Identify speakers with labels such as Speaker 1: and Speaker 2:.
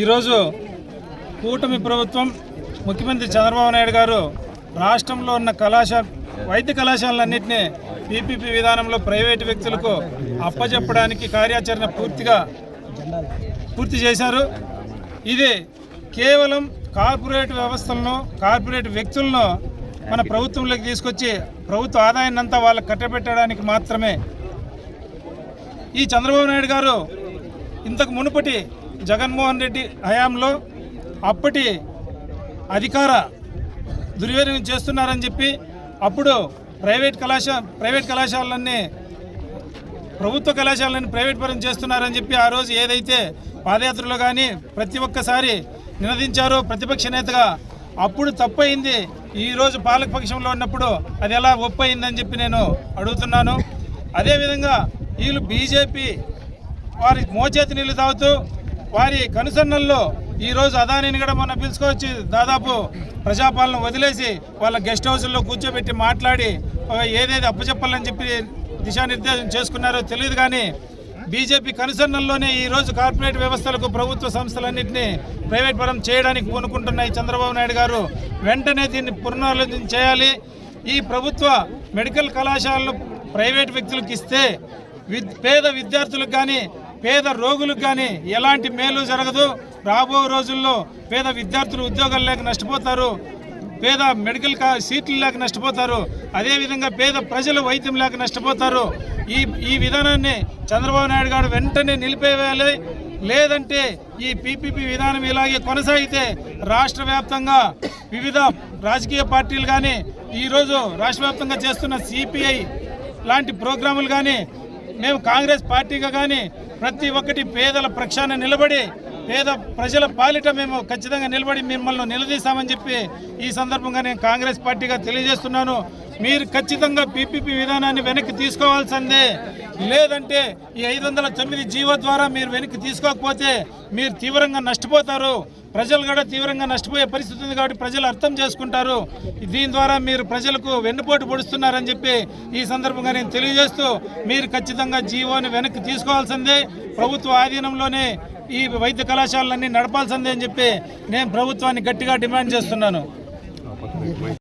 Speaker 1: ఈరోజు కూటమి ప్రభుత్వం ముఖ్యమంత్రి చంద్రబాబు నాయుడు గారు రాష్ట్రంలో ఉన్న కళాశాల వైద్య కళాశాలన్నింటినీ పీపీపీ విధానంలో ప్రైవేటు వ్యక్తులకు అప్పజెప్పడానికి కార్యాచరణ పూర్తిగా పూర్తి చేశారు. ఇది కేవలం కార్పొరేట్ వ్యవస్థలను కార్పొరేట్ వ్యక్తులను మన ప్రభుత్వంలోకి తీసుకొచ్చి ప్రభుత్వ ఆదాయాన్ని అంతా వాళ్ళకి కట్టబెట్టడానికి మాత్రమే. ఈ చంద్రబాబు నాయుడు గారు ఇంతకు మునుపటి జగన్మోహన్ రెడ్డి హయాంలో అప్పటి అధికార దుర్వినియోగం చేస్తున్నారని చెప్పి అప్పుడు ప్రైవేట్ కళాశాల ప్రైవేట్ కళాశాలన్నీ ప్రభుత్వ కళాశాలను ప్రైవేట్ పరం చేస్తున్నారని చెప్పి ఆ రోజు ఏదైతే పాదయాత్రలో కానీ ప్రతి ఒక్కసారి నినదించారో ప్రతిపక్ష నేతగా అప్పుడు తప్పయింది. ఈరోజు పాలకపక్షంలో ఉన్నప్పుడు అది ఎలా ఒప్పయిందని చెప్పి నేను అడుగుతున్నాను. అదేవిధంగా వీళ్ళు బీజేపీ వారి మోచేతి నీళ్ళు తాగుతూ వారి కనుసన్నల్లో ఈరోజు అదానిని కూడా మొన్న పిలుచుకొచ్చి దాదాపు ప్రజాపాలన వదిలేసి వాళ్ళ గెస్ట్ హౌస్లో కూర్చోబెట్టి మాట్లాడి ఏదేది అప్పచెప్పాలని చెప్పి దిశానిర్దేశం చేసుకున్నారో తెలియదు కానీ బీజేపీ కనుసన్నల్లోనే ఈరోజు కార్పొరేట్ వ్యవస్థలకు ప్రభుత్వ సంస్థలన్నింటినీ ప్రైవేట్ పరం చేయడానికి కొనుక్కుంటున్నాయి చంద్రబాబు నాయుడు గారు. వెంటనే దీన్ని పునరాలోచన చేయాలి. ఈ ప్రభుత్వ మెడికల్ కళాశాలను ప్రైవేట్ వ్యక్తులకు ఇస్తే విద్ పేద విద్యార్థులకు కానీ పేద రోగులకు కానీ ఎలాంటి మేలు జరగదు. రాబో రోజుల్లో పేద విద్యార్థులు ఉద్యోగాలు లేక నష్టపోతారు. పేద మెడికల్ కా సీట్లు లేక నష్టపోతారు. అదేవిధంగా పేద ప్రజలు వైద్యం లేక నష్టపోతారు. ఈ ఈ విధానాన్ని చంద్రబాబు నాయుడు గారు వెంటనే నిలిపేయాలి. లేదంటే ఈ పీపీపీ విధానం ఇలాగే కొనసాగితే రాష్ట్ర వ్యాప్తంగా వివిధ రాజకీయ పార్టీలు కానీ ఈరోజు రాష్ట్ర వ్యాప్తంగా చేస్తున్న సిపిఐ లాంటి ప్రోగ్రాములు కానీ మేము కాంగ్రెస్ పార్టీగా కానీ ప్రతి ఒక్కటి పేదల ప్రక్షాళన నిలబడి పేద ప్రజల పాలిట మేము ఖచ్చితంగా నిలబడి మిమ్మల్ని నిలదీశామని చెప్పి ఈ సందర్భంగా నేను కాంగ్రెస్ పార్టీగా తెలియజేస్తున్నాను. మీరు ఖచ్చితంగా పీపీపీ విధానాన్ని వెనక్కి తీసుకోవాల్సిందే. లేదంటే ఈ ఐదు వందల తొమ్మిది జీవో ద్వారా మీరు వెనక్కి తీసుకోకపోతే మీరు తీవ్రంగా నష్టపోతారు. ప్రజలు కూడా తీవ్రంగా నష్టపోయే పరిస్థితి ఉంది కాబట్టి ప్రజలు అర్థం చేసుకుంటారు. దీని ద్వారా మీరు ప్రజలకు వెన్నుపోటు పొడుస్తున్నారని చెప్పి ఈ సందర్భంగా నేను తెలియజేస్తూ మీరు ఖచ్చితంగా జీవోని వెనక్కి తీసుకోవాల్సిందే. ప్రభుత్వ ఆధీనంలోనే ఈ వైద్య కళాశాలన్నీ నడపాల్సిందే అని చెప్పి నేను ప్రభుత్వాన్ని గట్టిగా డిమాండ్ చేస్తున్నాను.